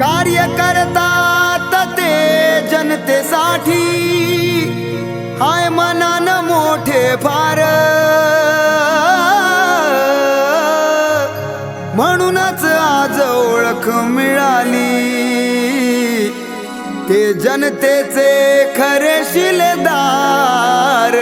कार्य करतात ते जनतेसाठी. हाय मनान मोठे फार म्हणूनच आज ओळख मिळाली. ते जनतेचे खरे शिलेदार.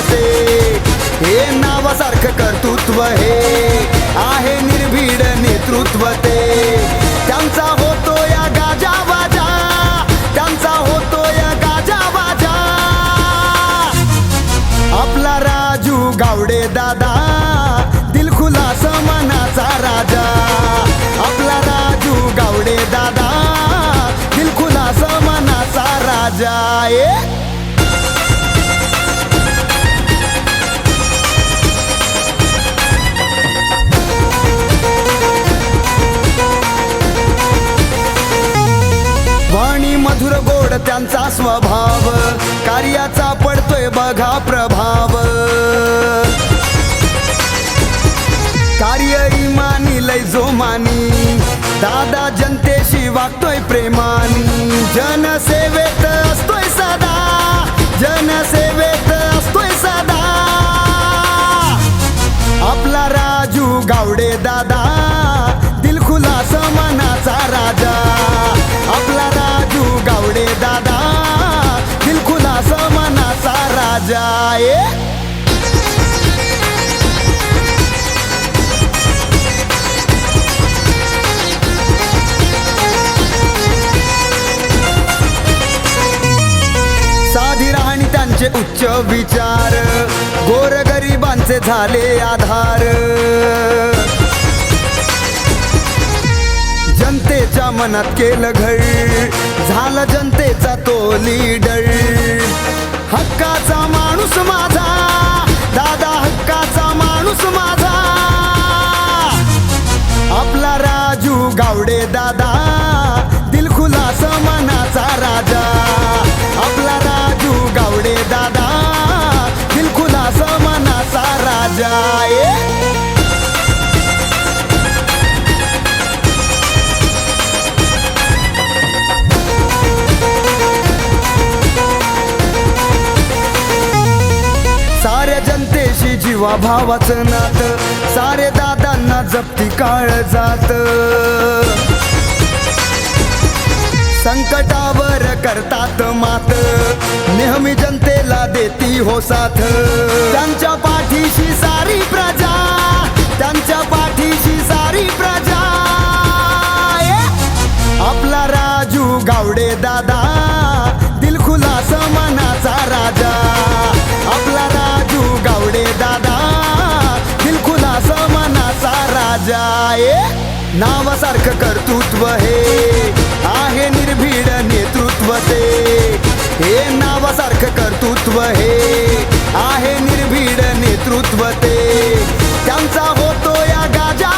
नेतृत्व हे नावासारखं कर्तृत्व हे आहे निर्भीड नेतृत्व ते. त्यांचा होतो या गाजा बाजा त्यांचा होतो या गाजा बाजा आपला राजू गावडे दादा. मधुर गोड त्यांचा स्वभाव. कार्याचा पडतोय बघा प्रभाव. कार्य इमानी लय जोमानी. दादा जनतेशी वागतोय प्रेमानी. जनसेवेत असतोय सदा जनसेवेत असतोय सदा आपला राजू गावडे दादा. दिलखुला मनाचा राजा. राजा साधी राहणी त्यांचे उच्च विचार गोरगरिबांचे झाले आधार. जनतेच्या मनात केलं घर झाला जनतेचा तो लीडर. हक्काचा माणूस माझा. दादा हक्काचा माणूस माझा. आपला राजू गावडे दादा. दिलखुलास मनाचा राजा. आपला राजू गावडे दादा. दिलखुलास मनाचा राजा. जीवा भावाचं नात. सारे दादांना जप्ती काळ जात. संकटावर करतात मात. नेहमी जनतेला देती हो साथ. त्यांच्या पाठीशी सारी प्रा राजा नावासारखं कर्तृत्व हे आहे निर्भीड नेतृत्व ते. हे नावासारखं कर्तृत्व हे आहे निर्भीड नेतृत्व ते. त्यांचा होतो या गाजा